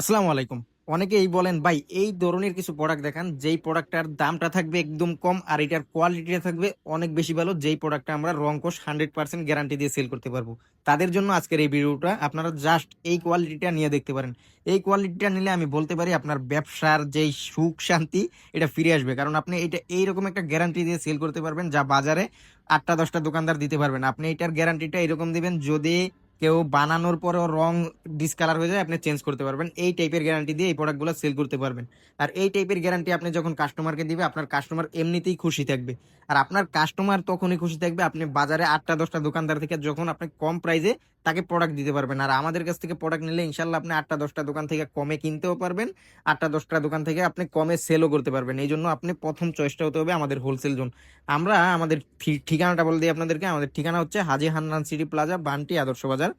আসসালামু আলাইকুম। অনেকেই বলেন, ভাই, এই ধরনের কিছু প্রোডাক্ট দেখান, যেই প্রোডাক্টটার দামটা থাকবে একদম কম আর এটার কোয়ালিটিটা থাকবে অনেক বেশি ভালো, যেই প্রোডাক্টটা আমরা রং কোষ হান্ড্রেড পার্সেন্ট গ্যারান্টি দিয়ে সেল করতে পারব। তাদের জন্য আজকের এই ভিডিওটা আপনারা জাস্ট এই কোয়ালিটিটা নিয়ে দেখতে পারেন। এই কোয়ালিটিটা নিলে আমি বলতে পারি আপনার ব্যবসার যেই সুখ শান্তি, এটা ফিরে আসবে। কারণ আপনি এটা এইরকম একটা গ্যারান্টি দিয়ে সেল করতে পারবেন, যা বাজারে আটটা দশটা দোকানদার দিতে পারবেন আপনি এটার গ্যারান্টিটা এরকম দিবেন, যদি কেউ বানানোর পরেও রং ডিসকালার হয়ে যায়, আপনি চেঞ্জ করতে পারবেন। এই টাইপের গ্যারান্টি দিয়ে এই প্রোডাক্টগুলো সেল করতে পারবেন। আর এই টাইপের গ্যারান্টি আপনি যখন কাস্টমারকে দিবে, আপনার কাস্টমার এমনিতেই খুশি থাকবে। আর আপনার কাস্টমার তখনই খুশি থাকবে, আপনি বাজারে আটটা, দশটা দোকানদার থেকে যখন আপনি কম প্রাইসে তাকে প্রোডাক্ট দিতে পারবেন। আর আমাদের কাছ থেকে প্রোডাক্ট নিলে ইনশাল্লাহ আপনি আটটা, দশটা দোকান থেকে কমে কিনতেও পারবেন, আটটা, দশটা দোকান থেকে আপনি কমে সেলও করতে পারবেন। এই জন্য আপনি প্রথম চয়েসটা হতে হবে আমাদের হোলসেল জোন আমরা আমাদের ঠিকানাটা বলে দিই আপনাদেরকে। আমাদের ঠিকানা হচ্ছে হাজি হান্নান সিটি প্লাজা বান্টি আদর্শ বাজার।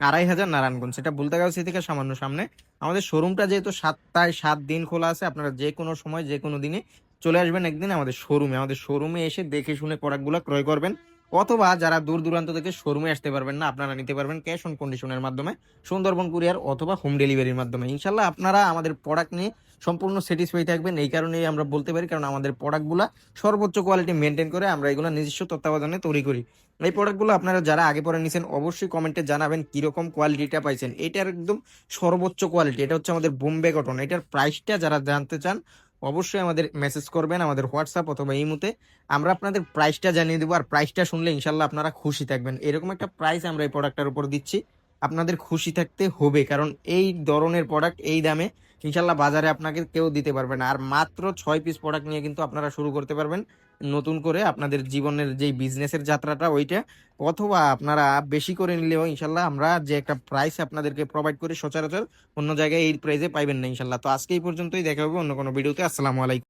আড়াই হাজার নারায়ণগঞ্জ, সেটা বুলতাগাছি থেকে সামান্য সামনে। আমাদের শোরুমটা যেহেতু সাতটায় সাত দিন খোলা আছে, আপনারা যে কোনো সময়, যে কোনো দিনে চলে আসবেন একদিন আমাদের শোরুমে আমাদের শোরুমে এসে দেখে শুনে প্রোডাক্টগুলো ক্রয় করবেন। অথবা যারা দূর দূরান্ত থেকে শোরুমে আসতে পারবেন না, আপনারা নিতে পারবেন ক্যাশ অন কন্ডিশনের মাধ্যমে, সুন্দরবন কুরিয়ার অথবা হোম ডেলিভারির মাধ্যমে। ইনশাল্লাহ আপনারা আমাদের প্রোডাক্ট নিয়ে সম্পূর্ণ স্যাটিসফাই থাকবেন, এই কারণেই আমরা বলতে পারি, কারণ আমাদের প্রোডাক্টগুলো সর্বোচ্চ কোয়ালিটি মেনটেন করে আমরা এগুলো নিজস্ব তত্ত্বাবধানে তৈরি করি। এই প্রোডাক্টগুলো আপনারা যারা আগে পরে নিছেন, অবশ্যই কমেন্টে জানাবেন কীরকম কোয়ালিটিটা পাইছেন। এটার একদম সর্বোচ্চ কোয়ালিটি এটা হচ্ছে আমাদের বোম্বে কটন এটার প্রাইসটা যারা জানতে চান অবশ্যই আমাদের মেসেজ করবেন আমাদের হোয়াটসঅ্যাপ অথবা এই মুহূর্তে আমরা আপনাদের প্রাইসটা জানিয়ে দেবো আর প্রাইসটা শুনলে ইনশাল্লাহ আপনারা খুশি থাকবেন। এরকম একটা প্রাইস আমরা এই প্রোডাক্টটার উপর দিচ্ছি। আপনাদের খুশি থাকতে হবে কারণ এই ধরনের প্রোডাক্ট এই দামে ইনশাল্লাহ বাজারে আপনাকে কেউ দিতে পারবে না। আর মাত্র ছয় পিস প্রোডাক্ট নিয়ে কিন্তু আপনারা শুরু করতে পারবেন। নতুন করে আপনাদের জীবনের যেই বিজনেসের যাত্রাটা, ওইটা, অথবা আপনারা বেশি করে নিলেও ইনশাল্লাহ আমরা যে একটা প্রাইস আপনাদেরকে প্রোভাইড করে সচরাচর অন্য জায়গায় এই প্রাইসে পাইবেন না ইনশাল্লাহ। তো আজকে এই পর্যন্তই, দেখা হবে অন্য কোনো ভিডিওতে আসসালামু আলাইকুম।